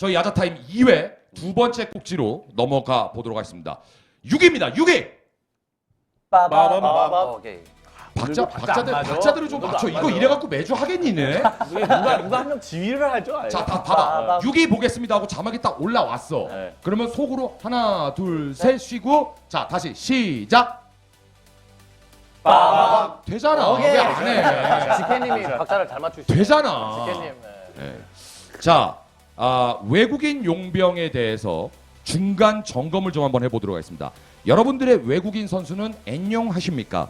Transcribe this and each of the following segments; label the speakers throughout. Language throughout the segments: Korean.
Speaker 1: 저희 야자타임 2회 두 번째 꼭지로 넘어가 보도록 하겠습니다. 6위입니다. 6위.
Speaker 2: 빠바바바.
Speaker 3: 오케이.
Speaker 1: 박자
Speaker 2: 박자
Speaker 1: 박자들
Speaker 2: 안 맞아?
Speaker 1: 박자들을 좀
Speaker 2: 오늘도
Speaker 1: 맞춰.
Speaker 2: 안
Speaker 1: 이거
Speaker 2: 맞아.
Speaker 1: 이래 갖고 매주 하겠니네.
Speaker 2: 이게 누가 누가 한 명 지휘를 하죠. 아예.
Speaker 1: 자, 다 봐봐. 6위 보겠습니다 하고 자막이 딱 올라왔어.
Speaker 2: 네.
Speaker 1: 그러면 속으로 하나, 둘, 셋 쉬고 자, 다시 시작.
Speaker 2: 빠바바.
Speaker 1: 되잖아.
Speaker 2: 오케이.
Speaker 1: 왜 안 해?
Speaker 3: 지케님이 박자를 잘 맞추시네.
Speaker 1: 되잖아.
Speaker 3: 지케님. 네.
Speaker 1: 네. 자, 아, 외국인 용병에 대해서 중간 점검을 좀 한번 해보도록 하겠습니다. 여러분들의 외국인 선수는 엔용하십니까?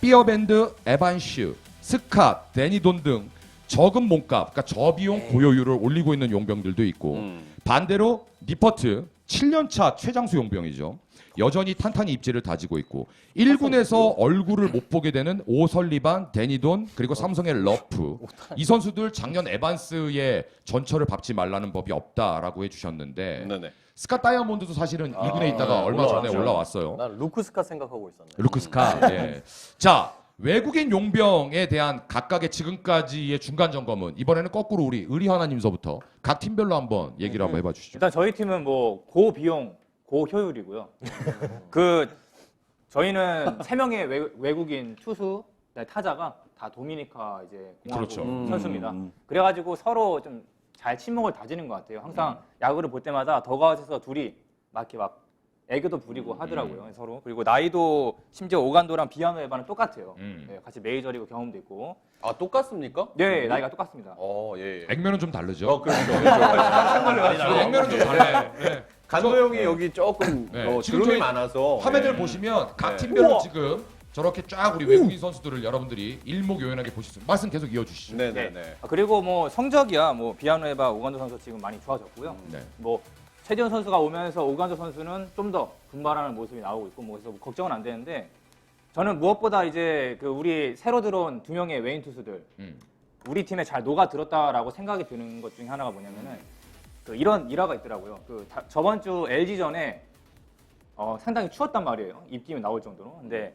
Speaker 1: 삐어밴드, 에반슈, 스카, 데니돈 등 적은 몸값, 그러니까 저비용 고효율을 올리고 있는 용병들도 있고
Speaker 2: 음.
Speaker 1: 반대로 니퍼트 7년차 최장수 용병이죠. 여전히 탄탄히 입지를 다지고 있고 1군에서 얼굴을 못 보게 되는 오설리반, 데니돈 그리고 삼성의 러프 이 선수들 작년 에반스의 전철을 밟지 말라는 법이 없다라고 해주셨는데
Speaker 2: 네네.
Speaker 1: 스카 다이아몬드도 사실은
Speaker 2: 아,
Speaker 1: 1군에 있다가
Speaker 2: 네,
Speaker 1: 얼마 전에. 올라왔어요.
Speaker 3: 난 루크스카 생각하고 있었네.
Speaker 1: 루크스카. 예. 자 외국인 용병에 대한 각각의 지금까지의 중간 점검은 이번에는 거꾸로 우리 의리 하나님서부터 각 팀별로 한번 얘기를 한번 해봐 주시죠.
Speaker 4: 일단 저희 팀은 뭐 고비용, 고효율이고요. 그 저희는 세 명의 외, 외국인 투수, 네, 타자가 다 도미니카 이제 공화국
Speaker 1: 그렇죠.
Speaker 2: 음.
Speaker 4: 선수입니다.
Speaker 2: 음.
Speaker 4: 그래가지고 서로 좀 잘 친목을 다지는 것 같아요. 항상 야구를 볼 때마다 더가웃에서 둘이 막 이렇게 막 애교도 부리고 하더라고요. 서로. 그리고 나이도 심지어 오간도랑 비아노 에바는 똑같아요.
Speaker 1: 음.
Speaker 4: 네, 같이 메이저리그 경험도 있고.
Speaker 3: 아 똑같습니까?
Speaker 4: 네, 나이가 똑같습니다.
Speaker 3: 어 예. 예.
Speaker 1: 액면은 좀 다르죠.
Speaker 3: 어 그렇죠.
Speaker 1: 네, 액면은 좀 달라요. 네.
Speaker 2: 간도 형이 여기 조금
Speaker 1: 네.
Speaker 2: 어,
Speaker 1: 지금 저희
Speaker 2: 많아서
Speaker 1: 화면을
Speaker 2: 네.
Speaker 1: 보시면 각
Speaker 2: 네.
Speaker 1: 팀별로. 지금 저렇게 쫙 우리 외국인 선수들을 여러분들이 일목요연하게 보실 수 있습니다. 말씀 계속 이어주시죠.
Speaker 2: 네네네.
Speaker 4: 아, 그리고 뭐 성적이야 뭐 비아노 에바 오간도 선수 지금 많이 좋아졌고요.
Speaker 1: 네.
Speaker 4: 뭐 최지원 선수가 오면서 오간조 선수는 좀 더 분발하는 모습이 나오고 있고 뭐 그래서 걱정은 안 되는데 저는 무엇보다 이제 그 우리 새로 들어온 두 명의 외인 투수들
Speaker 1: 음.
Speaker 4: 우리 팀에 잘 녹아 들었다라고 생각이 드는 것 중에 하나가 뭐냐면은 그 이런 일화가 있더라고요. 그 다- 저번 주 LG전에 어, 상당히 추웠단 말이에요. 입김이 나올 정도로. 근데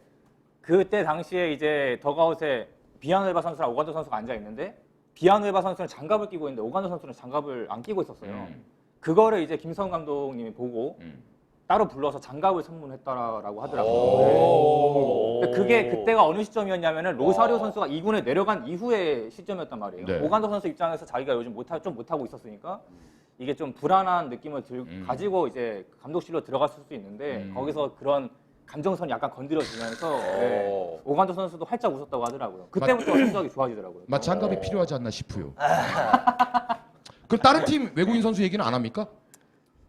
Speaker 4: 그때 당시에 이제 더가웃에 비아노에바 선수랑 오간조 선수가 앉아 있는데 비아노에바 선수는 장갑을 끼고 있는데 오간조 선수는 장갑을 안 끼고 있었어요.
Speaker 1: 음.
Speaker 4: 그거를 이제 김성 감독님이 보고
Speaker 1: 음.
Speaker 4: 따로 불러서 장갑을 선물했다라고 하더라고요.
Speaker 2: 오.
Speaker 4: 근데 그게 그때가 어느 시점이었냐면은 로사리오 선수가 2군에 내려간 이후의 시점이었단 말이에요.
Speaker 1: 네.
Speaker 4: 오간도 선수 입장에서 자기가 요즘 못하, 좀 못하고 있었으니까 이게 좀 불안한 느낌을 들,
Speaker 1: 음.
Speaker 4: 가지고 이제 감독실로 들어갔을 수도 있는데
Speaker 1: 음.
Speaker 4: 거기서 그런 감정선이 약간 건드려지면서 네.
Speaker 2: 오.
Speaker 4: 오간도 선수도 활짝 웃었다고 하더라고요. 그때부터 성적이 좋아지더라고요.
Speaker 1: 마 장갑이 필요하지 않나 싶어요. 그럼 다른 팀 외국인 선수 얘기는 안 합니까?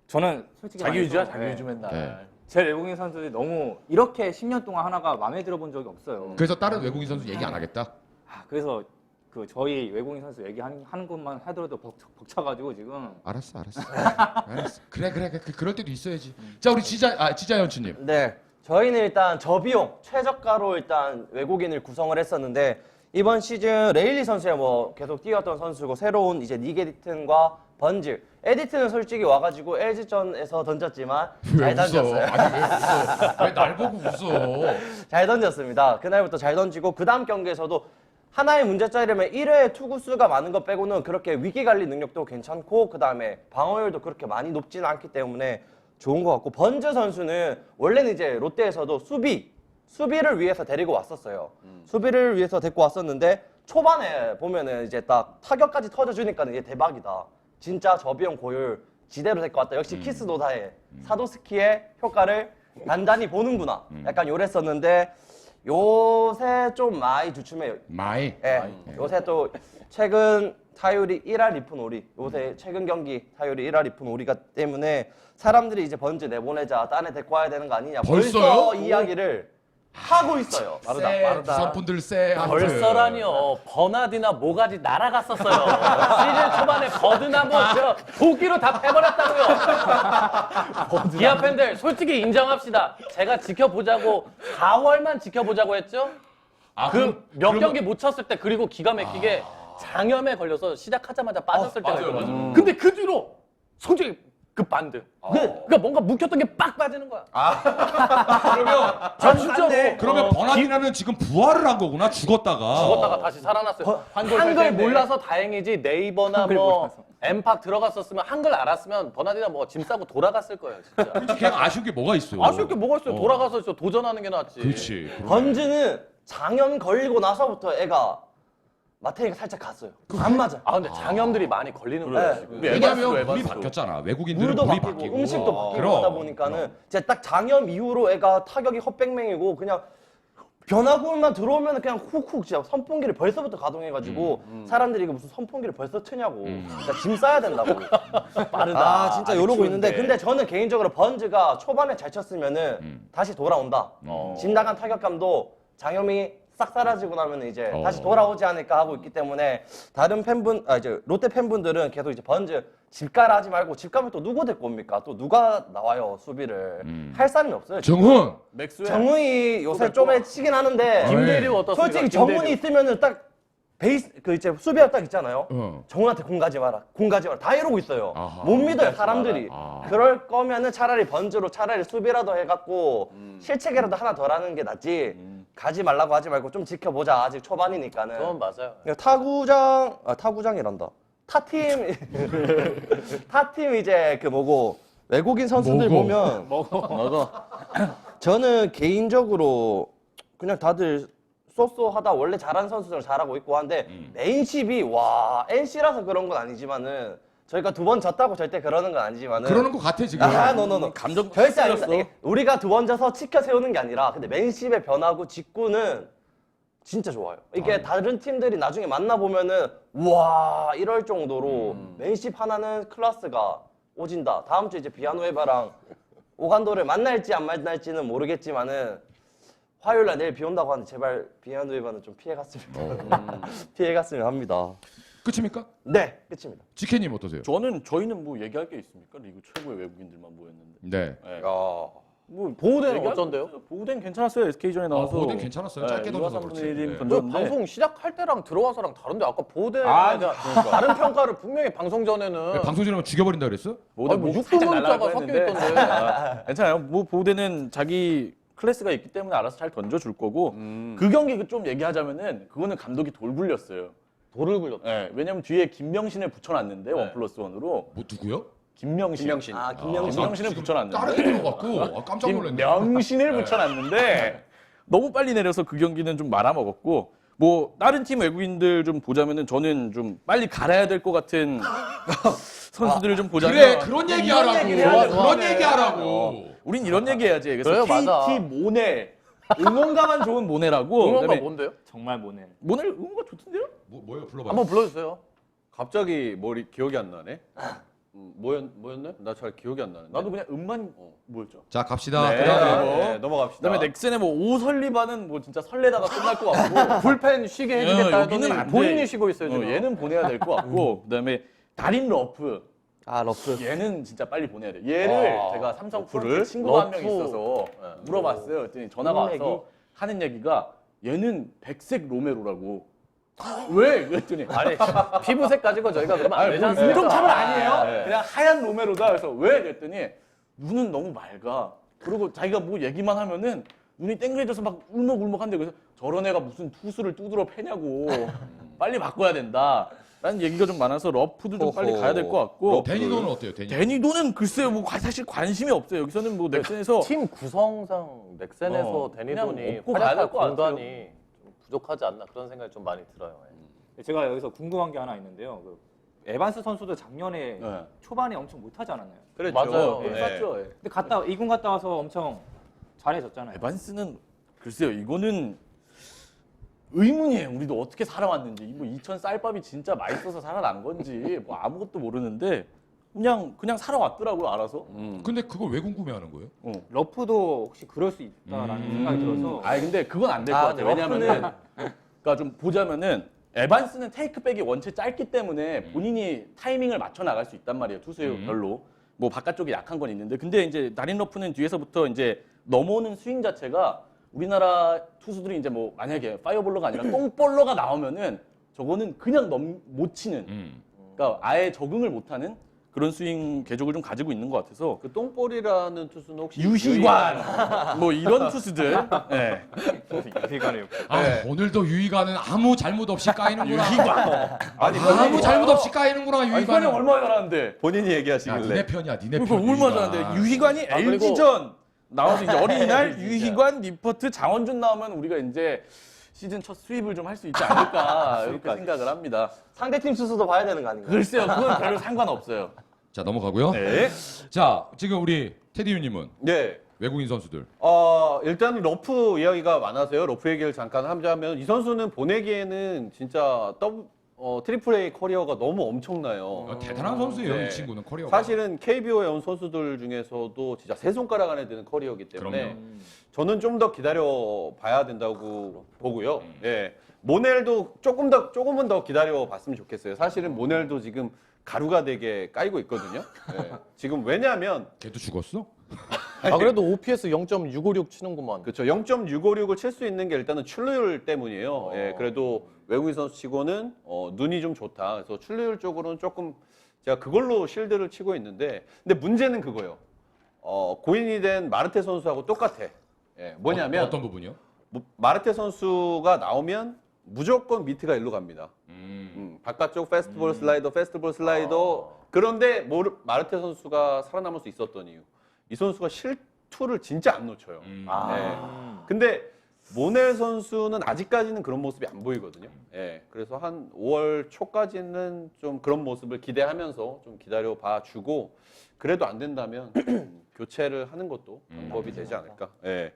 Speaker 4: 저는 솔직히
Speaker 2: 자기 유지야 자기
Speaker 4: 네.
Speaker 2: 유지 맨날.
Speaker 1: 네.
Speaker 4: 제 외국인 선수들이 너무 이렇게 10년 동안 하나가 마음에 들어본 적이 없어요.
Speaker 1: 그래서 다른 외국인 선수 얘기 안 하겠다.
Speaker 4: 아, 그래서 그 저희 외국인 선수 얘기하는 하는 것만 하더라도 벅, 벅차가지고 지금
Speaker 1: 알았어, 알았어. 알았어. 그래, 그래, 그래. 그럴 때도 있어야지. 자, 우리 지자, 아, 지자연추님.
Speaker 5: 네, 저희는 일단 저비용 최저가로 일단 외국인을 구성을 했었는데 이번 시즌 레일리 선수야 뭐 계속 뛰었던 선수고 새로운 이제 닉 에디튼과 번즈 에디튼은 솔직히 와가지고 LG전에서 던졌지만 잘 던졌어요.
Speaker 1: 아니, 왜 웃어? 왜 날 보고 웃어?
Speaker 5: 잘 던졌습니다. 그날부터 잘 던지고 그 다음 경기에서도 하나의 문제점이라면 1회에 투구수가 많은 것 빼고는 그렇게 위기 관리 능력도 괜찮고 그 다음에 방어율도 그렇게 많이 높지는 않기 때문에 좋은 것 같고 번즈 선수는 원래는 이제 롯데에서도 수비 수비를 위해서 데리고 왔었어요. 수비를 위해서 데리고 왔었는데 초반에 보면은 이제 딱 타격까지 터져주니까 이게 대박이다. 진짜 저비용 고율 지대로 데리고 왔다. 역시 키스 노다의 사도스키의 효과를 단단히 보는구나. 약간 요랬었는데 요새 좀 많이 주춤해요.
Speaker 1: 마이.
Speaker 5: 예. 요새 또 최근 타율이 1할 2푼 5리. 요새 최근 경기 타율이 1할 2푼 5리가 때문에 사람들이 이제 번즈 내보내자 딴에 데리고 와야 되는 거 아니냐.
Speaker 1: 벌써요?
Speaker 5: 벌써 이야기를 하고 있어요.
Speaker 2: 빠르다
Speaker 1: 세,
Speaker 2: 빠르다.
Speaker 1: 부산 분들 세. 아무튼.
Speaker 6: 벌써라니요. 버나드나 모가지 날아갔었어요. 시즌 초반에 버드나무 저 도끼로 다 패버렸다고요. 기아 팬들 솔직히 인정합시다. 제가 지켜보자고 4월만 지켜보자고 했죠.
Speaker 1: 아,
Speaker 6: 그
Speaker 1: 그럼-
Speaker 6: 몇
Speaker 1: 그러면-
Speaker 6: 경기 못 쳤을 때 그리고 기가 막히게 장염에 걸려서 시작하자마자 빠졌을 때가
Speaker 1: 맞아요,
Speaker 6: 있거든요.
Speaker 1: 맞아요.
Speaker 6: 근데 그 뒤로 성적이 그 반드. 그러니까 뭔가 묵혔던 게 빡 빠지는 거야.
Speaker 1: 그러면
Speaker 6: 저 진짜로.
Speaker 1: 그러면
Speaker 6: 어,
Speaker 1: 버나디나는 지금 부활을 한 거구나 죽었다가.
Speaker 6: 죽었다가 다시 살아났어요.
Speaker 2: 환골
Speaker 6: 한글. 몰라서 다행이지 네이버나 뭐. 엠팍 들어갔었으면 한글 알았으면 버나디나 뭐 짐 싸고 돌아갔을 거예요, 진짜.
Speaker 1: 솔직히 그냥 아쉬운 게 뭐가 있어요?
Speaker 6: 아쉬울 게 뭐가 있어요?
Speaker 1: 어.
Speaker 6: 돌아가서 저 도전하는 게 낫지.
Speaker 1: 그렇지. 그러네.
Speaker 5: 번즈는 장염 걸리고 나서부터 애가 마태니까 살짝 갔어요. 안 맞아.
Speaker 6: 아 근데 장염들이 많이 걸리는 거예요.
Speaker 5: 네.
Speaker 6: 지금.
Speaker 1: 왜냐면
Speaker 6: 에반스도,
Speaker 1: 물이
Speaker 6: 에반스도.
Speaker 1: 바뀌었잖아. 외국인들은
Speaker 5: 물도
Speaker 1: 물이
Speaker 5: 바뀌고,
Speaker 1: 바뀌고
Speaker 5: 음식도 바뀌고
Speaker 1: 그럼.
Speaker 5: 하다 보니까는 진짜 딱 장염 이후로 애가 타격이 헛백맹이고 그냥 변화구만 들어오면 그냥 훅훅 진짜 선풍기를 벌써부터 가동해가지고 사람들이 이거 무슨 선풍기를 벌써 트냐고 진짜 짐 싸야 된다고
Speaker 6: 빠르다.
Speaker 5: 아 진짜 이러고
Speaker 6: 추운데.
Speaker 5: 있는데 근데 저는 개인적으로 번즈가 초반에 잘 쳤으면은 다시 돌아온다
Speaker 1: 어.
Speaker 5: 집 나간 타격감도 장염이 싹 사라지고 나면 이제
Speaker 1: 어.
Speaker 5: 다시 돌아오지 않을까 하고 있기 때문에 다른 팬분 아 이제 롯데 팬분들은 계속 이제 번즈 집 가라 하지 말고 집 가면 또 누구 데리고 옵니까 또 누가 나와요 수비를
Speaker 1: 음.
Speaker 5: 할 사람이 없어요
Speaker 1: 정훈
Speaker 6: 맥스웰.
Speaker 5: 정훈이 요새 좀 치긴 하는데
Speaker 6: 김대리 어떻습니까?
Speaker 5: 솔직히
Speaker 6: 김대리.
Speaker 5: 정훈이 있으면은 딱 베이스 그 이제 수비가 딱 있잖아요.
Speaker 1: 어.
Speaker 5: 정훈한테 공 가지 마라, 공 가지 마라 다 이러고 있어요.
Speaker 1: 아하.
Speaker 5: 못 믿어요 사람들이.
Speaker 1: 아.
Speaker 5: 그럴 거면은 차라리 번즈로 차라리 수비라도 해갖고
Speaker 6: 음.
Speaker 5: 실책이라도 하나 더 하는 게 낫지. 가지 말라고 하지 말고 좀 지켜보자 아직 초반이니까는.
Speaker 6: 그건 맞아요.
Speaker 5: 그러니까 타구장 아 타구장이란다. 타팀 타팀 이제 그 뭐고 외국인 선수들
Speaker 1: 뭐고?
Speaker 5: 보면
Speaker 6: 먹어.
Speaker 5: 저는 개인적으로 그냥 다들 쏘쏘하다 원래 잘하는 선수들 잘하고 있고 한데
Speaker 1: 음.
Speaker 5: 메인십이 와 NC라서 그런 건 아니지만은 저희가 두 번 졌다고 절대 그러는 건 아니지만은
Speaker 1: 그러는 것 같아 지금.
Speaker 5: 아 노노노
Speaker 3: 감정
Speaker 5: 절대 아니
Speaker 3: 찔렸어.
Speaker 5: 우리가 두 번 져서 치켜 세우는 게 아니라 근데 맨십의 변화구 직구는 진짜 좋아요. 이게 다른 팀들이 나중에 만나 보면은 와 이럴 정도로
Speaker 3: 음.
Speaker 5: 맨십 하나는 클래스가 오진다. 다음 주 이제 비아노에바랑 오간도를 만날지 안 만날지는 모르겠지만은 화요일 날 내일 비 온다고 하는데 제발 비아노에바는 좀 피해 갔으면
Speaker 3: 어.
Speaker 5: 피해 갔으면 합니다.
Speaker 1: 끝입니까?
Speaker 5: 네 끝입니다.
Speaker 1: 지케님 어떠세요?
Speaker 3: 저는 저희는 뭐 얘기할 게 있습니까? 리그 최고의 외국인들만 모였는데.
Speaker 1: 네.
Speaker 3: 네.
Speaker 6: 야.
Speaker 3: 뭐
Speaker 6: 보호대는
Speaker 3: 얘기할
Speaker 6: 어쩐데요?
Speaker 3: 없어요. 보호대는 괜찮았어요. SK전에 나와서.
Speaker 1: 보호대는 괜찮았어요. 짧게 던져서 그렇지. 네.
Speaker 3: 네.
Speaker 6: 그
Speaker 3: 던졌는데.
Speaker 6: 방송 시작할 때랑 들어와서랑 다른데 아까 보호대
Speaker 3: 아,
Speaker 6: 가 다른 평가를 분명히 방송 전에는
Speaker 1: 네, 방송 전에 죽여버린다 그랬어?
Speaker 3: 보호대
Speaker 6: 아니,
Speaker 3: 뭐뭐
Speaker 6: 육두
Speaker 3: 살짝
Speaker 6: 문자가
Speaker 3: 날라갈
Speaker 6: 섞여
Speaker 3: 뻔했는데.
Speaker 6: 있던데.
Speaker 3: 아, 괜찮아요. 뭐 보호대는 자기 클래스가 있기 때문에 알아서 잘 던져줄 거고
Speaker 6: 음.
Speaker 3: 그 경기 좀 얘기하자면은 그거는 감독이 돌 굴렸어요.
Speaker 6: 돌을 굴렸다.
Speaker 3: 네, 왜냐면 뒤에 김명신을 붙여놨는데 원 플러스 원으로
Speaker 1: 뭐 누구요?
Speaker 3: 김명신.
Speaker 6: 김명신.
Speaker 5: 아
Speaker 3: 아,
Speaker 5: 김명신
Speaker 3: 김명신을 붙여놨는데
Speaker 1: 까르는 것 같고 아, 깜짝 놀랐네.
Speaker 3: 김명신을 붙여놨는데 너무 빨리 내려서 그 경기는 좀 말아먹었고 뭐 다른 팀 외국인들 좀 보자면은 저는 좀 빨리 갈아야 될 것 같은 선수들을 좀 보자면
Speaker 1: 그래 그런 얘기하라고.
Speaker 5: 얘기를.
Speaker 1: 그런 얘기하라고.
Speaker 3: 우린 이런 얘기 해야지. 그래서
Speaker 6: 그래요,
Speaker 3: KT
Speaker 6: 맞아.
Speaker 3: 모네 응원가만 좋은 모네라고
Speaker 6: 응원가
Speaker 3: 그다음에
Speaker 6: 뭔데요?
Speaker 4: 정말 모네.
Speaker 3: 모네 응원가 좋던데요?
Speaker 1: 뭐 뭐예요? 불러봐.
Speaker 6: 한번 불러주세요.
Speaker 2: 갑자기 머리 기억이 안 나네. 음, 뭐였 뭐였네? 나잘 기억이 안 나는데.
Speaker 3: 나도 그냥 음만 뭐였죠?
Speaker 1: 자 갑시다.
Speaker 3: 네.
Speaker 1: 그다음에
Speaker 3: 뭐.
Speaker 2: 네, 넘어갑시다.
Speaker 3: 그다음에 넥센의 뭐 오설리반은 뭐 진짜 설레다가 끝날 것 같고
Speaker 6: 불펜 쉬게 해주겠다
Speaker 3: 어, 여기는 안 돼.
Speaker 6: 본인이 쉬고 있어요
Speaker 3: 어,
Speaker 6: 지금.
Speaker 3: 얘는 보내야 될 것 같고 그다음에 다린 러프
Speaker 5: 아 러프
Speaker 3: 얘는 진짜 빨리 보내야 돼. 얘를
Speaker 6: 와,
Speaker 3: 제가 삼성
Speaker 2: 러프를?
Speaker 3: 프런트 친구가 한 명
Speaker 6: 러프.
Speaker 3: 있어서 예, 물어봤어요. 그랬더니 전화가 와서 하는 얘기가 얘는 백색 로메로라고. 왜? 그랬더니
Speaker 6: 아니 피부색 가지고 저희가 그러면 안
Speaker 3: 아니,
Speaker 6: 되지
Speaker 3: 뭐? 인종차별 아니에요.
Speaker 6: 네.
Speaker 3: 그냥 하얀 로메로다. 그래서 왜? 그랬더니 눈은 너무 맑아. 그리고 자기가 뭐 얘기만 하면은 눈이 땡그레져서 막 울먹울먹한데 그래서 저런 애가 무슨 투수를 두드러 패냐고 빨리 바꿔야 된다. 라는 얘기가 좀 많아서 러프도 좀 빨리. 가야 될 것 같고
Speaker 1: 데니도는 어때요? 데니.
Speaker 3: 데니도는 글쎄요 뭐 과- 사실 관심이 없어요. 여기서는 뭐 넥센에서
Speaker 6: 팀 구성상 넥센에서
Speaker 3: 어,
Speaker 6: 데니돈이
Speaker 3: 그냥 업고 가야
Speaker 6: 활약할
Speaker 3: 될것 같아요.
Speaker 6: 공간이 좀 부족하지 않나 그런 생각이 좀 많이 들어요. 예.
Speaker 4: 제가 여기서 궁금한 게 하나 있는데요. 그 에반스 선수도 작년에
Speaker 3: 네.
Speaker 4: 초반에 엄청 못하지 않았나요?
Speaker 2: 그랬죠.
Speaker 6: 맞아요.
Speaker 3: 쌌죠. 예.
Speaker 4: 근데 갔다 이군 갔다 와서 엄청 잘해졌잖아요.
Speaker 3: 에반스는 글쎄요 이거는 의문이에요. 우리도 어떻게 살아왔는지 뭐 2천 쌀밥이 진짜 맛있어서 살아난 건지 뭐 아무것도 모르는데 그냥 그냥 살아왔더라고요 알아서.
Speaker 2: 음.
Speaker 1: 근데 그걸 왜 궁금해하는 거예요?
Speaker 3: 어.
Speaker 4: 러프도 혹시 그럴 수 있다라는
Speaker 1: 음.
Speaker 4: 생각이 들어서
Speaker 3: 아 근데 그건 안 될 것
Speaker 5: 아,
Speaker 3: 같아요.
Speaker 5: 근데
Speaker 3: 왜냐면은 그러니까 좀 보자면은 에반스는 테이크백이 원체 짧기 때문에 본인이 타이밍을 맞춰 나갈 수 있단 말이에요. 투수별로. 뭐 바깥쪽에 약한 건 있는데 근데 이제 다린 러프는 뒤에서부터 이제 넘어오는 스윙 자체가 우리나라 투수들이 이제 뭐 만약에 파이어볼러가 아니라 똥볼러가 나오면은 저거는 그냥 넘, 못 치는
Speaker 1: 음.
Speaker 3: 그러니까 아예 적응을 못하는 그런 스윙 궤적을 좀 가지고 있는 것 같아서
Speaker 2: 그 똥볼이라는 투수는 혹시
Speaker 3: 유희관 뭐 이런 투수들 네.
Speaker 4: 비관을
Speaker 1: 아, 오늘도 유희관은 아무 잘못 없이 까이는구나.
Speaker 3: 유희관
Speaker 2: 아니
Speaker 1: 아무 잘못 없이 까이는구나
Speaker 3: 아니
Speaker 1: 유희관은.
Speaker 3: 이관이 얼마나 잘하는데
Speaker 2: 본인이
Speaker 1: 야,
Speaker 2: 얘기하시길래
Speaker 1: 니네 편이야, 니네
Speaker 3: 그러니까
Speaker 1: 편.
Speaker 3: 얼마나
Speaker 1: 유희관.
Speaker 3: 잘하는데 유희관이
Speaker 6: 아, 그리고-
Speaker 3: LG전 나와서 이제 어린이날 유희관 리퍼트 장원준 나오면 우리가 이제 시즌 첫 수입을 좀 할 수 있지 않을까 이렇게 생각을 합니다.
Speaker 5: 상대팀 수수도 봐야 되는 거 아닌가요?
Speaker 3: 글쎄요, 그건 별로 상관없어요.
Speaker 1: 자, 넘어가고요.
Speaker 3: 네.
Speaker 1: 자, 지금 우리 테디유님은
Speaker 2: 네.
Speaker 1: 외국인 선수들.
Speaker 2: 어, 일단 러프 이야기가 많아서요. 러프 얘기를 잠깐 하자면 이 선수는 보내기에는 진짜 더블 어, 트리플 A 커리어가 너무 엄청나요.
Speaker 1: 어, 대단한 선수예요,
Speaker 2: 네.
Speaker 1: 이 친구는 커리어가.
Speaker 2: 사실은 KBO에 온 선수들 중에서도 진짜 세 손가락 안에 드는 커리어이기 때문에
Speaker 1: 그럼요.
Speaker 2: 저는 좀 더 기다려 봐야 된다고 보고요. 예. 모넬도 조금 더 조금은 더 기다려 봤으면 좋겠어요. 사실은 모넬도 지금 가루가 되게 까이고 있거든요. 예. 지금 왜냐하면
Speaker 1: 걔도 죽었어?
Speaker 6: 아 그래도 OPS 0.656 치는구만.
Speaker 2: 그렇죠. 0.656을 칠 수 있는 게 일단은 출루율 때문이에요. 예, 그래도 외국인 선수 치고는 어, 눈이 좀 좋다. 그래서 출루율 쪽으로는 조금 제가 그걸로 실드를 치고 있는데, 근데 문제는 그거예요. 어, 고인이 된 마르테 선수하고 똑같아. 예, 뭐냐면
Speaker 1: 어, 떤 부분이요?
Speaker 2: 뭐, 마르테 선수가 나오면 무조건 미트가 일로 갑니다.
Speaker 1: 음.
Speaker 2: 음, 바깥쪽 페스티벌 슬라이더, 페스티벌 슬라이더. 그런데 모르, 마르테 선수가 살아남을 수 있었던 이유. 이 선수가 실투를 진짜 안 놓쳐요.
Speaker 1: 음.
Speaker 2: 네. 근데 모넬 선수는 아직까지는 그런 모습이 안 보이거든요. 예. 그래서 한 5월 초까지는 좀 그런 모습을 기대하면서 좀 기다려 봐 주고 그래도 안 된다면 좀 교체를 하는 것도 방법이 되지 않을까. 예.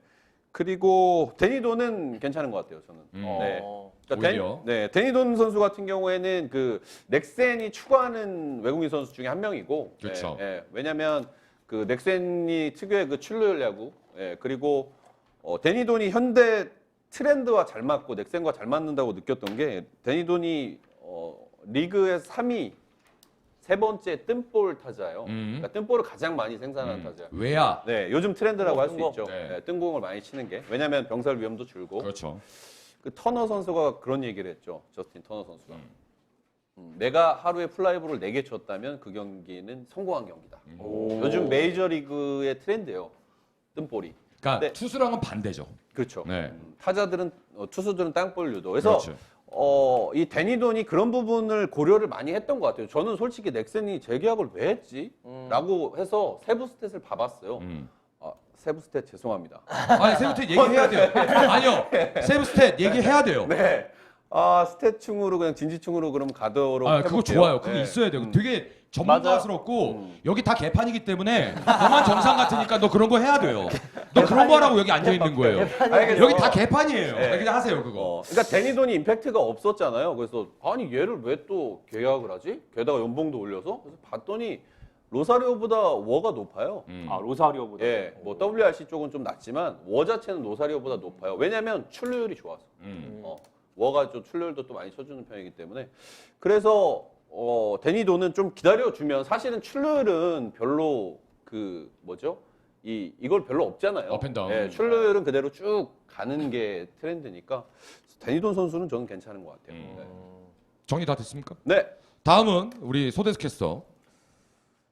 Speaker 2: 그리고 데니도는 괜찮은 것 같아요, 저는.
Speaker 1: 음.
Speaker 2: 네.
Speaker 6: 어.
Speaker 1: 오히려.
Speaker 2: 데니, 네, 데니돈 선수 같은 경우에는 그 넥센이 추구하는 외국인 선수 중에 한 명이고,
Speaker 1: 그렇죠.
Speaker 2: 예, 예. 왜냐하면 그 넥센이 특유의 그 출루율 야구, 예, 그리고 어, 데니돈이 현대 트렌드와 잘 맞고 넥센과 잘 맞는다고 느꼈던 게 데니돈이 어, 리그에서 3위 세 번째 뜬볼 타자예요.
Speaker 1: 음.
Speaker 2: 그러니까 뜬볼을 가장 많이 생산하는
Speaker 1: 음.
Speaker 2: 타자.
Speaker 1: 왜야?
Speaker 2: 네, 요즘 트렌드라고 할 수
Speaker 6: 뜬공.
Speaker 2: 있죠.
Speaker 1: 네.
Speaker 2: 네, 뜬공을 많이 치는 게 왜냐하면 병살 위험도 줄고
Speaker 1: 그렇죠.
Speaker 2: 그 터너 선수가 그런 얘기를 했죠. 저스틴 터너 선수가. 음, 내가 하루에 플라이볼을 4개 쳤다면 그 경기는 성공한 경기다. 요즘 메이저리그의 트렌드예요. 뜬볼이.
Speaker 1: 그러니까
Speaker 2: 네.
Speaker 1: 투수랑은 반대죠.
Speaker 2: 그렇죠.
Speaker 1: 네.
Speaker 2: 음, 타자들은 어, 투수들은 땅볼 유도. 그래서
Speaker 1: 그렇죠.
Speaker 2: 어, 이 데니돈이 그런 부분을 고려를 많이 했던 것 같아요. 저는 솔직히 넥센이 재계약을 왜 했지? 라고 해서 세부 스탯을 봐봤어요.
Speaker 1: 음.
Speaker 2: 아, 세부 스탯 죄송합니다.
Speaker 1: 아니 세부스탯 얘기해야 돼요. 아니요, 세부스탯 얘기해야 돼요.
Speaker 2: 네. 아, 스탯충으로 그냥 진지충으로 그럼 가도록
Speaker 1: 아, 그거
Speaker 2: 해볼게요.
Speaker 1: 좋아요. 그거
Speaker 2: 네.
Speaker 1: 있어야 돼요.
Speaker 2: 음.
Speaker 1: 되게 전문가스럽고 여기 다 개판이기 때문에 너만 정상 같으니까 너 그런 거 해야 돼요. 너 그런 거 하라고 여기 앉아 있는 거예요.
Speaker 2: 알겠어요.
Speaker 1: 여기 다 개판이에요.
Speaker 2: 네.
Speaker 1: 그냥 하세요 그거.
Speaker 2: 어, 그러니까 데니돈이 임팩트가 없었잖아요. 그래서 아니 얘를 왜 또 계약을 하지? 게다가 연봉도 올려서 그래서 봤더니 로사리오보다 워가 높아요.
Speaker 1: 음.
Speaker 4: 아 로사리오보다
Speaker 2: 예, 뭐 WRC 쪽은 좀 낮지만 워 자체는 로사리오보다 높아요. 왜냐하면 출루율이 좋아서.
Speaker 1: 음.
Speaker 2: 어, 워가 좀 출루율도 또 많이 쳐주는 편이기 때문에 그래서 어, 데니도는 좀 기다려 주면 사실은 출루율은 별로 그 뭐죠? 이 이걸 별로 없잖아요.
Speaker 1: 업앤 다운.
Speaker 2: 예, 출루율은 그대로 쭉 가는 게 트렌드니까 데니돈 선수는 저는 괜찮은 것 같아요.
Speaker 1: 정리 다 됐습니까?
Speaker 2: 네.
Speaker 1: 다음은 우리 소데스 캐스터.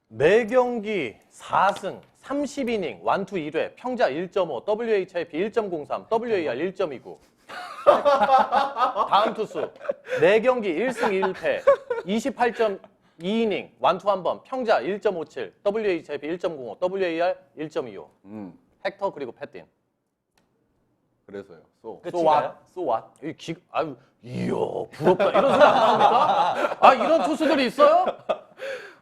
Speaker 6: 매 경기 4승 30이닝 1투 1회 평자 1.5 WHIP 1.03 WAR 1.29 다음 투수 매 경기 1승 1패 28.2이닝 1투 한번 평자 1.57 WHIP 1.05 WAR 1.25
Speaker 2: 음.
Speaker 6: 헥터 그리고 패틴
Speaker 2: 그래서요. 소.
Speaker 5: 끝인가요?
Speaker 6: 쏘왓 이 기, 아유 이야 부럽다 이런 소리 안 나옵니까? 아 이런 투수들이 있어요?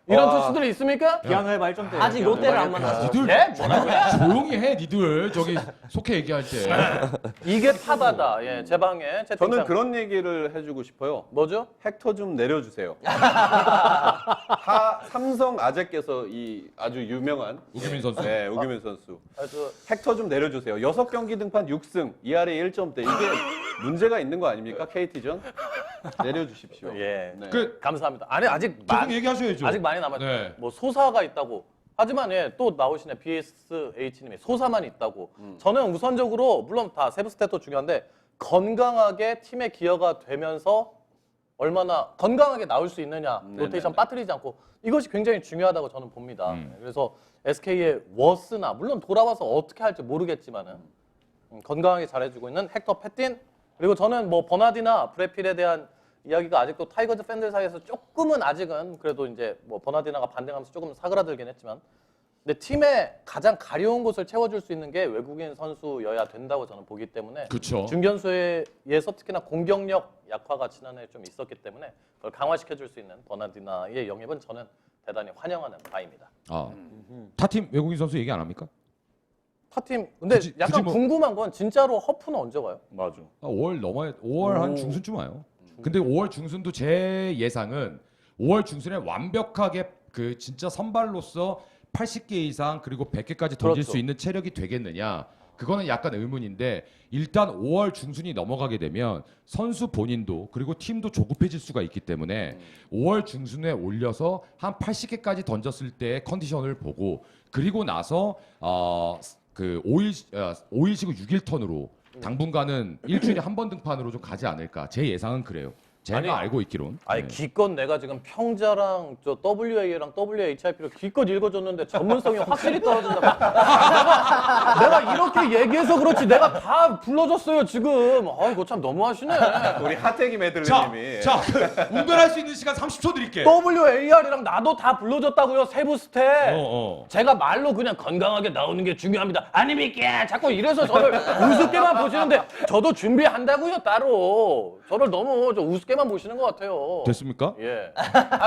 Speaker 6: 이런 투수들이 있습니까?
Speaker 4: 해봐 1점 대
Speaker 5: 아직 롯데를 안 만났어요.
Speaker 1: 니들
Speaker 6: 예? 뭐라고요?
Speaker 1: 조용히 해, 니들 저기 속해 얘기할 때.
Speaker 6: 이게 타다다. 예, 제 방에 채팅창.
Speaker 2: 저는 그런 얘기를 해주고 싶어요.
Speaker 6: 뭐죠?
Speaker 2: 헥터 좀 내려주세요. 하, 삼성 아재께서 이 아주 유명한
Speaker 1: 우규민 선수.
Speaker 2: 네, 우규민 선수.
Speaker 6: 아주
Speaker 2: 헥터 좀 내려주세요. 여섯 경기 등판 6승, 2할에 1점대. 이게 문제가 있는 거 아닙니까? KT전? 내려주십시오.
Speaker 6: 예.
Speaker 2: 네.
Speaker 1: 그
Speaker 6: 감사합니다. 아니 아직
Speaker 1: 계속
Speaker 6: 많,
Speaker 1: 얘기하셔야죠.
Speaker 6: 아직 많이 남았.
Speaker 1: 네.
Speaker 6: 뭐 소사가 있다고. 하지만 예, 또 나오시네 BSH님이 소사만 있다고. 저는 우선적으로 물론 다 세부 스탯도 중요한데 건강하게 팀에 기여가 되면서 얼마나 건강하게 나올 수 있느냐
Speaker 2: 네네네.
Speaker 6: 로테이션 빠뜨리지 않고 이것이 굉장히 중요하다고 저는 봅니다.
Speaker 1: 음.
Speaker 6: 그래서 SK의 워스나 물론 돌아와서 어떻게 할지 모르겠지만은 음, 건강하게 잘해주고 있는 헥터 패틴 그리고 저는 뭐 버나디나 브래필에 대한 이야기가 아직도 타이거즈 팬들 사이에서 조금은 아직은 그래도 이제 뭐 버나디나가 반등하면서 조금 사그라들긴 했지만 근데 팀의 가장 가려운 곳을 채워줄 수 있는 게 외국인 선수여야 된다고 저는 보기 때문에
Speaker 1: 그쵸.
Speaker 6: 중견수에서 특히나 공격력 약화가 지난해 좀 있었기 때문에 그걸 강화시켜줄 수 있는 버나디나의 영입은 저는 대단히 환영하는 바입니다.
Speaker 1: 아, 타팀 외국인 선수 얘기 안 합니까?
Speaker 6: 타팀 근데
Speaker 1: 굳이-
Speaker 6: 약간
Speaker 1: 굳이 뭐-
Speaker 6: 궁금한 건 진짜로 허프는 언제 와요?
Speaker 3: 맞아.
Speaker 1: 아, 5월 넘어야 5월 한 중순쯤 와요. 근데 5월 중순도 제 예상은 5월 중순에 완벽하게 그 진짜 선발로서 80개 이상 그리고 100개까지 던질
Speaker 6: 그렇죠.
Speaker 1: 수 있는 체력이 되겠느냐? 그거는 약간 의문인데 일단 5월 중순이 넘어가게 되면 선수 본인도 그리고 팀도 조급해질 수가 있기 때문에 5월 중순에 올려서 한 80개까지 던졌을 때 컨디션을 보고 그리고 나서 어그 5일 어, 5일 쉬고 6일 턴으로 당분간은 일주일에 한 번 등판으로 좀 가지 않을까 제 예상은 그래요. 제가
Speaker 6: 아니,
Speaker 1: 알고 있기론.
Speaker 6: 아니
Speaker 1: 네.
Speaker 6: 기껏 내가 지금 평자랑 저 WA랑 WHIP를 기껏 읽어줬는데 전문성이 확실히 떨어진다. 내가, 내가 이렇게 얘기해서 그렇지 내가 다 불러줬어요 지금. 아이고 참 너무하시네.
Speaker 2: 우리 하태기
Speaker 1: 자,
Speaker 2: 메들리님이
Speaker 1: 자, 그 운전할 수 있는 시간 30초 드릴게.
Speaker 6: WAR이랑 나도 다 불러줬다고요 세부 스탯.
Speaker 1: 어, 어.
Speaker 6: 제가 말로 그냥 건강하게 나오는 게 중요합니다. 아닙니까? 자꾸 이래서 저를 우습게만 보시는데 저도 준비한다고요 따로. 저를 너무 저 우습게만 보시는 것 같아요.
Speaker 1: 됐습니까?
Speaker 6: 예.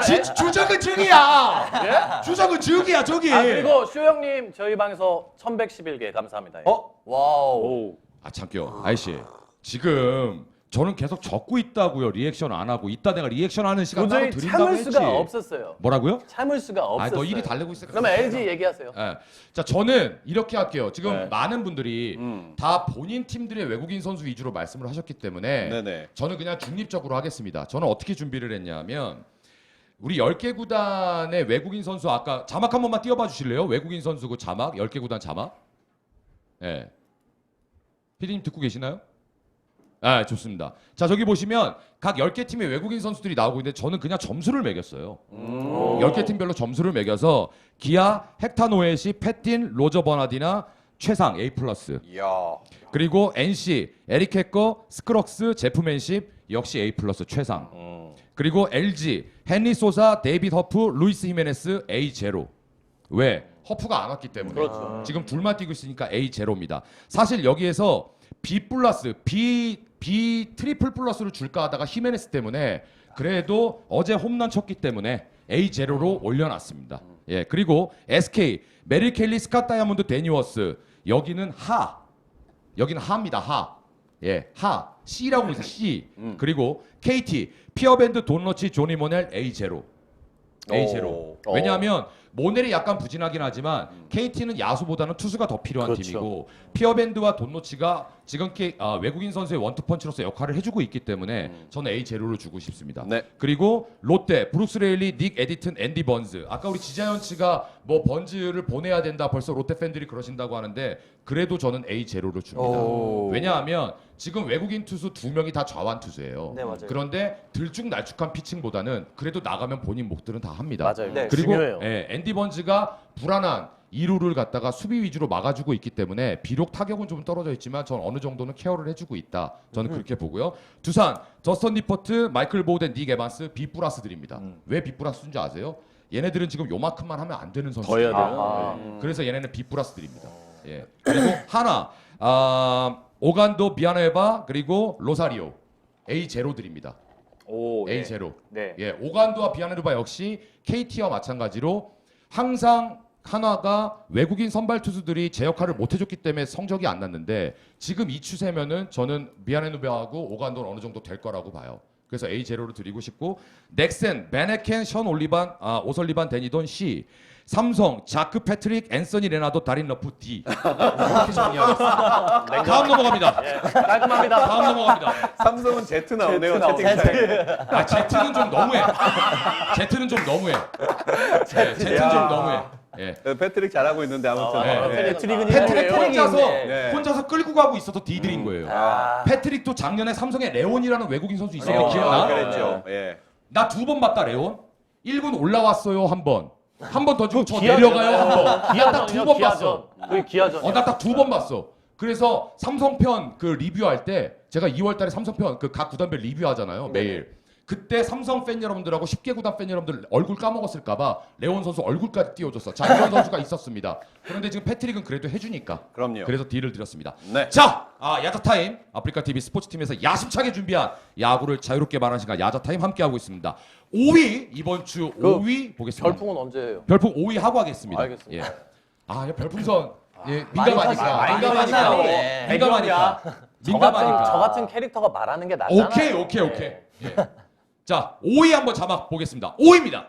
Speaker 1: 지, 주적은 적이야. 주적은 적이야, 적이.
Speaker 6: 아 그리고 쇼 형님 저희 방에서 1111개 감사합니다. 예.
Speaker 5: 어? 와우.
Speaker 1: 아 참겨, 아이씨. 지금 저는 계속 적고 있다고요. 리액션 안 하고 이따 내가 리액션 하는 시간 따로
Speaker 6: 도저히
Speaker 1: 드린다고
Speaker 6: 참을
Speaker 1: 했지.
Speaker 6: 수가 없었어요.
Speaker 1: 뭐라고요?
Speaker 6: 참을 수가
Speaker 1: 아,
Speaker 6: 없었어요.
Speaker 1: 너 일이 달래고 있어.
Speaker 6: 그러면 LG 얘기하세요.
Speaker 1: 예. 자, 저는 이렇게 할게요. 지금
Speaker 2: 네.
Speaker 1: 많은 분들이
Speaker 2: 음.
Speaker 1: 다 본인 팀들의 외국인 선수 위주로 말씀을 하셨기 때문에
Speaker 2: 네네.
Speaker 1: 저는 그냥 중립적으로 하겠습니다. 저는 어떻게 준비를 했냐면 우리 10개 구단의 외국인 선수 아까 자막 한 번만 띄워봐 주실래요? 외국인 선수 그 자막 10개 구단 자막. 예. 네. 피디님 듣고 계시나요? 아, 좋습니다. 자, 저기 보시면 각 10개 팀의 외국인 선수들이 나오고 있는데 저는 그냥 점수를 매겼어요. 10개 팀별로 점수를 매겨서 기아, 헥타노에시, 패틴, 로저 버나디나, 최상 A 플러스.
Speaker 2: 이야.
Speaker 1: 그리고 NC, 에릭 해커, 스크럭스, 제프 맨십 역시 A 플러스 최상. 그리고 LG, 헨리 소사, 데이빗 허프, 루이스 히메네스 A 제로. 왜? 허프가 안 왔기 때문에.
Speaker 6: 그렇죠.
Speaker 1: 지금 둘만 뛰고 있으니까 A 제로입니다. 사실 여기에서 B 플러스, B B 트리플 플러스를 줄까 하다가 히메네스 때문에 그래도 어제 홈런 쳤기 때문에 A 제로로 올려놨습니다. 예 그리고 SK 메릴 켈리, 스캇 다이아몬드, 데니워스 여기는 하 여기는 하입니다 하. 예, 하. C라고 있어요. C. 그리고 KT 피어밴드 돈러치 조니 모넬 A0. A0.
Speaker 2: 오.
Speaker 1: 왜냐하면 모넬이 약간 부진하긴 하지만 KT는 야수보다는 투수가 더 필요한
Speaker 6: 그렇죠.
Speaker 1: 팀이고 피어밴드와 돈노치가 지금 K, 아, 외국인 선수의 원투펀치로서 역할을 해주고 있기 때문에 저는 A0를 주고 싶습니다.
Speaker 2: 네.
Speaker 1: 그리고 롯데 브룩스 레일리, 닉 에디튼, 앤디 번즈. 아까 우리 지자연츠가 뭐 번즈를 보내야 된다. 벌써 롯데 팬들이 그러신다고 하는데 그래도 저는 A0를 줍니다. 왜냐하면 지금 외국인 투수 두 명이 다 좌완 투수예요.
Speaker 5: 네, 맞아요.
Speaker 1: 그런데 들쭉날쭉한 피칭보다는 그래도 나가면 본인 목들은 다 합니다.
Speaker 6: 맞아요.
Speaker 5: 네.
Speaker 1: 그리고
Speaker 6: 중요해요.
Speaker 1: 예, 앤디 번즈가 불안한 2루를 갖다가 수비 위주로 막아주고 있기 때문에 비록 타격은 좀 떨어져 있지만 전 어느 정도는 케어를 해주고 있다. 저는 그렇게 보고요. 두산 저스턴 리퍼트, 마이클 보우덴, 닉 에반스 B 플러스 드립니다. 왜 B 플러스인지 아세요? 얘네들은 지금 요만큼만 하면 안 되는 선수.
Speaker 3: 더 해야 돼요.
Speaker 6: 아하.
Speaker 3: 네.
Speaker 1: 그래서 얘네는 B 플러스 드립니다. 예. 그리고 하나 아, 오간도 비아네바 그리고 로사리오 A 제로 드립니다.
Speaker 4: 오,
Speaker 1: A
Speaker 4: 네.
Speaker 1: 제로.
Speaker 4: 네.
Speaker 1: 예, 오간도와 비아네르바 역시 KT와 마찬가지로 항상 한화가 외국인 선발 투수들이 제 역할을 못 해줬기 때문에 성적이 안 났는데 지금 이 추세면은 저는 비아네르바하고 오간도는 어느 정도 될 거라고 봐요. 그래서 A 제로를 드리고 싶고 넥센, 베네켄, 션 올리반, 아, 오설리반, 데니돈 C, 삼성, 자크 패트릭, 앤서니 레나도, 다린 러프 D 이렇게 정리하겠습니다. 다음 넘어갑니다.
Speaker 6: 깔끔합니다.
Speaker 1: 다음 넘어갑니다.
Speaker 2: 삼성은 Z 나오네요
Speaker 5: Z 나오네.
Speaker 2: 채팅창에.
Speaker 1: 아 Z는 좀 너무해. Z는 좀 너무해. 네, Z는 좀 너무해. 예.
Speaker 2: 패트릭 잘하고 있는데 아무튼.
Speaker 1: 네.
Speaker 2: 네.
Speaker 3: 패트릭은
Speaker 1: 패트릭. 혼자서
Speaker 2: 네.
Speaker 1: 혼자서 끌고 가고 있어서 D들인 거예요.
Speaker 5: 아.
Speaker 1: 패트릭도 작년에 삼성에 레온이라는 외국인 선수 있었는데
Speaker 2: 어,
Speaker 1: 기억나?
Speaker 2: 그랬죠. 예.
Speaker 1: 나 두 번 봤다 레온. 1군 올라왔어요 한 번. 한 번 더 주고 저. 내려가요 한 번. 나딱두 번. 봤어.
Speaker 6: 그게 기아전.
Speaker 1: 어, 나 딱 두 번 봤어. 그래서 삼성편 그 리뷰할 때 제가 2월달에 삼성편 그 각 구단별 리뷰하잖아요 매일. 그때 삼성 팬 여러분들하고 10개 구단 팬 여러분들 얼굴 까먹었을까봐 레온 선수 얼굴까지 띄워줬어. 자 이런 선수가 있었습니다. 그런데 지금 패트릭은 그래도 해주니까.
Speaker 2: 그럼요.
Speaker 1: 그래서 D를 드렸습니다.
Speaker 2: 네.
Speaker 1: 자, 아, 야자 타임 아프리카 TV 스포츠 팀에서 야심차게 준비한 야구를 자유롭게 말하는 시간 야자 타임 함께 하고 있습니다. 5위 이번 주
Speaker 6: 그
Speaker 1: 5위 보겠습니다.
Speaker 6: 별풍은 언제예요?
Speaker 1: 별풍 5위 하고 하겠습니다.
Speaker 6: 알겠습니다.
Speaker 1: 예. 아, 야, 별풍선 예, 민감하니까.
Speaker 5: 많이
Speaker 1: 민감하니까.
Speaker 5: 탔어요. 네.
Speaker 1: 민감하니까. 민감하니까.
Speaker 6: 저 같은 캐릭터가 말하는 게 낫잖아요.
Speaker 1: 오케이, 오케이, 오케이. 예. 자, 5위 한번 자막 보겠습니다. 5위입니다.